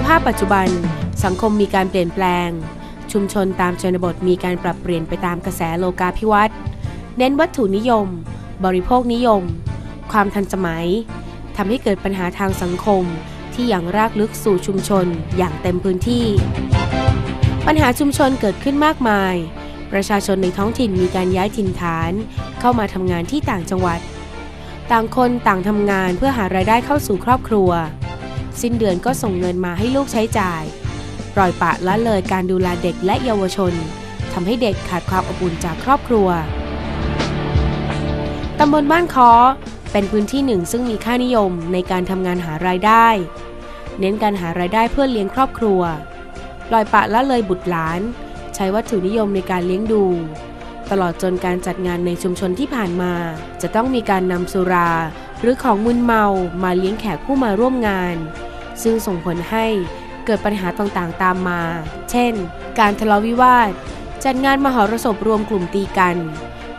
สภาพปัจจุบัน สังคมมีการเปลี่ยนแปลง ชุมชนตามชนบทมีการปรับเปลี่ยนไปตามกระแสโลกาภิวัตน์เน้นวัตถุนิยม บริโภคนิยม ความทันสมัยทำให้เกิดปัญหาทางสังคมที่อย่างรากลึกสู่ชุมชนอย่างเต็มพื้นที่ ปัญหาชุมชนเกิดขึ้นมากมาย ประชาชนในท้องถิ่นมีการย้ายถิ่นฐาน เข้ามาทำงานที่ต่างจังหวัด ต่างคนต่างทำงานเพื่อหารายได้เข้าสู่ครอบครัว สิ้นเดือนก็ส่งเงินมาให้ลูกใช้จ่าย ปล่อยปะละเลยการดูแลเด็กและเยาวชนทำให้เด็กขาดความอบอุ่นจากครอบครัวตำบลบ้านคอเป็นพื้นที่หนึ่งซึ่งมีค่านิยมในการทำงานหารายได้ เน้นการหารายได้เพื่อเลี้ยงครอบครัวปล่อยปะละเลยบุตรหลาน ใช้วัตถุนิยมในการเลี้ยงดู ตลอดจนการจัดงานในชุมชนที่ผ่านมา จะต้องมีการนำสุรา หรือของมึนเมามาเลี้ยงแขกผู้มาร่วมงาน ซึ่งส่งผลให้เกิดปัญหาต่างๆตามมา เช่น การทะเลาะวิวาท จัดงานมหรสพรวมกลุ่มตีกัน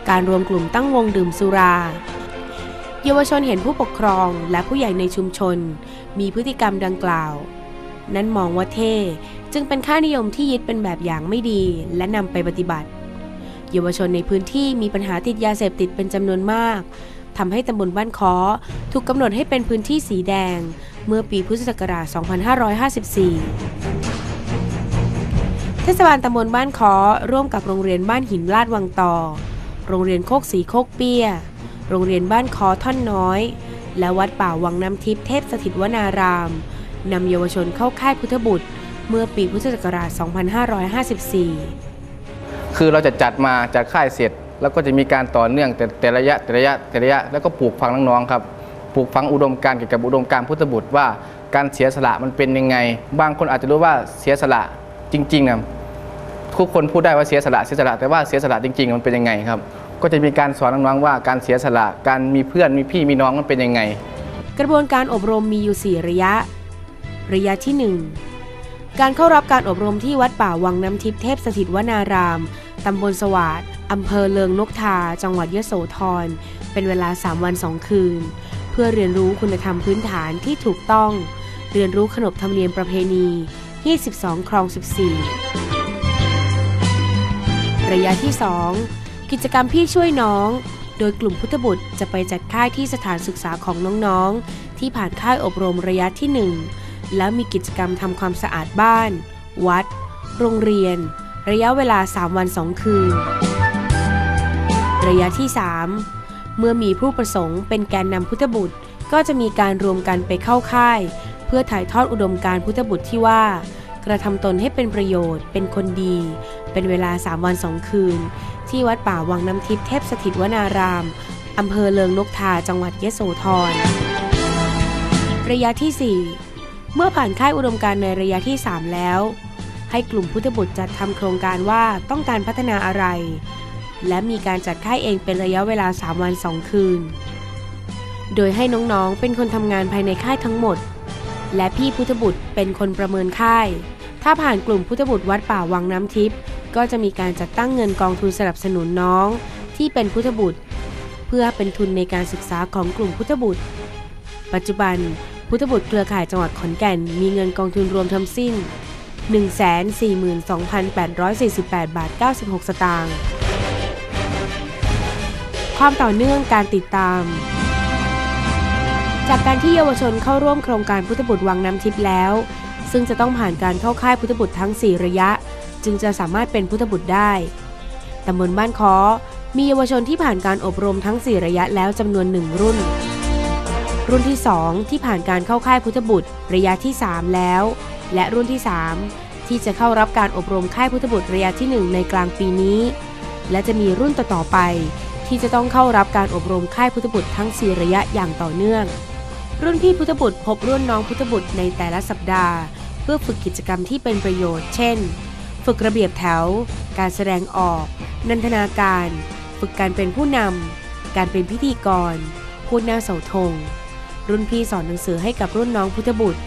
การรวมกลุ่มตั้งวงดื่มสุรา เยาวชนเห็นผู้ปกครองและผู้ใหญ่ในชุมชน มีพฤติกรรมดังกล่าว นั้นมองว่าเท่จึงเป็นค่านิยมที่ยึดเป็นแบบอย่างไม่ดีและนำไปปฏิบัติ เยาวชนในพื้นที่มีปัญหาติดยาเสพติดเป็นจำนวนมากทำให้ตำบลบ้านคอถูกกำหนดให้เป็นพื้นที่สีแดง เมื่อปีพุทธศักราช 2554 เทศบาลตำบลบ้านคอร่วมกับโรงเรียนบ้านหินลาดวังต่อโรงเรียนโคกสีโคกเปี้ย โรงเรียนบ้านคอท่อนน้อย และวัดป่าวังน้ำทิพย์เทพสถิตวนารามนำเยาวชนเข้าค่ายพุทธบุตร เมื่อปีพุทธศักราช 2554 คือเราจะจัดมาจัดค่ายเสร็จ แล้วก็จะมีการต่อเนื่องแต่แต่ระยะแต่ระยะแต่ระยะแล้วก็ปลูกฝังน้องๆครับ ปลูกฝังอุดมการณ์เกี่ยวกับอุดมการณ์พุทธบุตรว่าการเสียสละมันเป็นยังไง บางคนอาจจะรู้ว่าเสียสละจริงๆนะทุกคนพูดได้ว่าเสียสละเสียสละแต่ว่าเสียสละจริงๆ มันเป็นยังไงครับ ก็จะมีการสอนน้องๆว่าการเสียสละการมีเพื่อนมีพี่มีน้องมันเป็นยังไง กระบวนการอบรมมีอยู่ 4 ระยะ ระยะที่ 1 การเข้ารับการอบรมที่วัดป่าวังน้ำทิพย์เทพสถิตวนาราม ตำบลสวาดอำเภอเลิงนกทา จังหวัดยโสธร เป็นเวลา 3 วัน 2 คืน เพื่อเรียนรู้คุณธรรมพื้นฐานที่ถูกต้อง เรียนรู้ขนบธรรมเนียมประเพณี 22ครอง 14 ระยะที่ 2 กิจกรรมพี่ช่วยน้อง โดยกลุ่มพุทธบุตรจะไปจัดค่ายที่สถานศึกษาของน้องๆ ที่ผ่านค่ายอบรมระยะที่ 1 แล้วมีกิจกรรมทำความสะอาดบ้าน วัด โรงเรียน ระยะเวลา 3 วัน 2 คืน ระยะที่ 3 เมื่อมีผู้ประสงค์เป็นแกนนำพุทธบุตร ก็จะมีการรวมกันไปเข้าค่าย เพื่อถ่ายทอดอุดมการพุทธบุตรที่ว่า กระทำตนให้เป็นประโยชน์ เป็นคนดี เป็นเวลา 3 วัน 2 คืน ที่วัดป่าวังน้ำทิพย์เทพสถิตวนารามอำเภอเลิงนกทาจังหวัดยะโสธรระยะที่ 4 เมื่อผ่านค่ายอุดมการในระยะที่ 3 แล้ว ให้กลุ่มพุทธบุตรจัดทำโครงการว่าต้องการพัฒนาอะไร และมีการจัดค่ายเองเป็นระยะเวลา 3 วัน 2 คืน โดยให้น้องๆ เป็นคนทำงานภายในค่ายทั้งหมด และพี่พุทธบุตรเป็นคนประเมินค่าย ถ้าผ่านกลุ่มพุทธบุตรวัดป่าวังน้ำทิพย์ก็จะมีการจัดตั้งเงินกองทุนสนับสนุนน้อง ที่เป็นพุทธบุตร เพื่อเป็นทุนในการศึกษาของกลุ่มพุทธบุตร ปัจจุบันพุทธบุตรเครือข่ายจังหวัดขอนแก่น มีเงินกองทุนรวมทั้งสิ้น 142,848 บาท 96 สตางค์ ความต่อเนื่องการติดตาม จากการที่เยาวชนเข้าร่วมโครงการพุทธบุตรวังน้ำทิพย์แล้ว ซึ่งจะต้องผ่านการเข้าค่ายพุทธบุตรทั้ง 4 ระยะ จึงจะสามารถเป็นพุทธบุตรได้ตำบลบ้านคอมีเยาวชนที่ผ่านการอบรมทั้ง 4 ระยะแล้วจำนวน 1 รุ่น รุ่นที่ 2 ที่ผ่านการเข้าค่ายพุทธบุตรระยะที่ 3 แล้ว และรุ่นที่ 3 ที่จะเข้ารับการอบรมค่ายพุทธบุตรระยะที่ 1 ในกลางปีนี้ และจะมีรุ่นต่อๆไป ที่จะต้องเข้ารับการอบรมค่ายพุทธบุตรทั้ง 4 ระยะอย่างต่อเนื่อง รุ่นพี่พุทธบุตรพบรุ่นน้องพุทธบุตรในแต่ละสัปดาห์ เพื่อฝึกกิจกรรมที่เป็นประโยชน์ เช่น ฝึกระเบียบแถว การแสดงออก นันทนาการ ฝึกการเป็นผู้นำการเป็นพิธีกร พูดหน้าเสาธง รุ่นพี่สอนหนังสือให้กับรุ่นน้องพุทธบุตร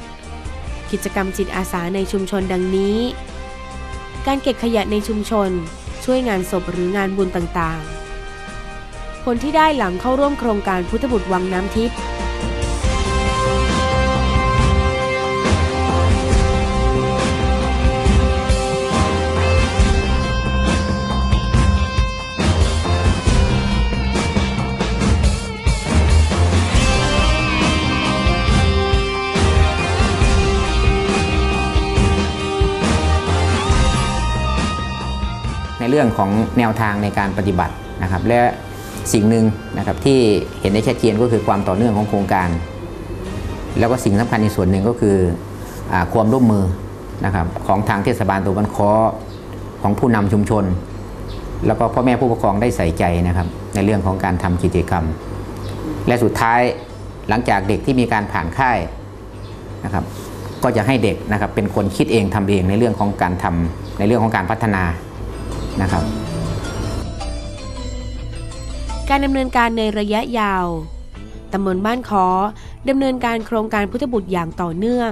กิจกรรมจิตอาสาในชุมชนดังนี้ การเก็บขยะในชุมชนช่วยงานศพหรืองานบุญต่างๆ ผลที่ได้หลังเข้าร่วมโครงการพุทธบุตรวังน้ำทิพย์ในเรื่องของแนวทางในการปฏิบัตินะครับและ สิ่งหนึ่งนะครับที่เห็นได้ชัดเจนก็คือความต่อเนื่องของโครงการ แล้วก็สิ่งสำคัญในส่วนหนึ่งก็คืออความร่วมมือนะครับของทางเทศบาลตัวบันคอของผู้นำชุมชน แล้วก็พ่อแม่ผู้ปกครองได้ใส่ใจนะครับในเรื่องของการทำกิจกรรม และสุดท้ายหลังจากเด็กที่มีการผ่านค่ายนะครับก็จะให้เด็กนะครับเป็นคนคิดเองทำเองในเรื่องของการทำในเรื่องของการพัฒนานะครับ การดำเนินการในระยะยาวตำบลบ้านคอดำเนินการโครงการพุทธบุตรอย่างต่อเนื่อง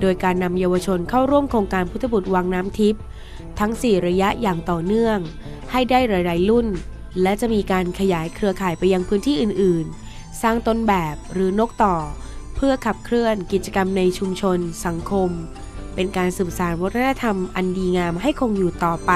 โดยการนำเยาวชนเข้าร่วมโครงการพุทธบุตรวังน้ำทิพย์ทั้ง 4 ระยะอย่างต่อเนื่อง ให้ได้หลาย ๆ รุ่น และจะมีการขยายเครือข่ายไปยังพื้นที่อื่น ๆ สร้างต้นแบบหรือนกต่อ เพื่อขับเคลื่อนกิจกรรมในชุมชน สังคม เป็นการสืบสานวัฒนธรรมอันดีงามให้คงอยู่ต่อไป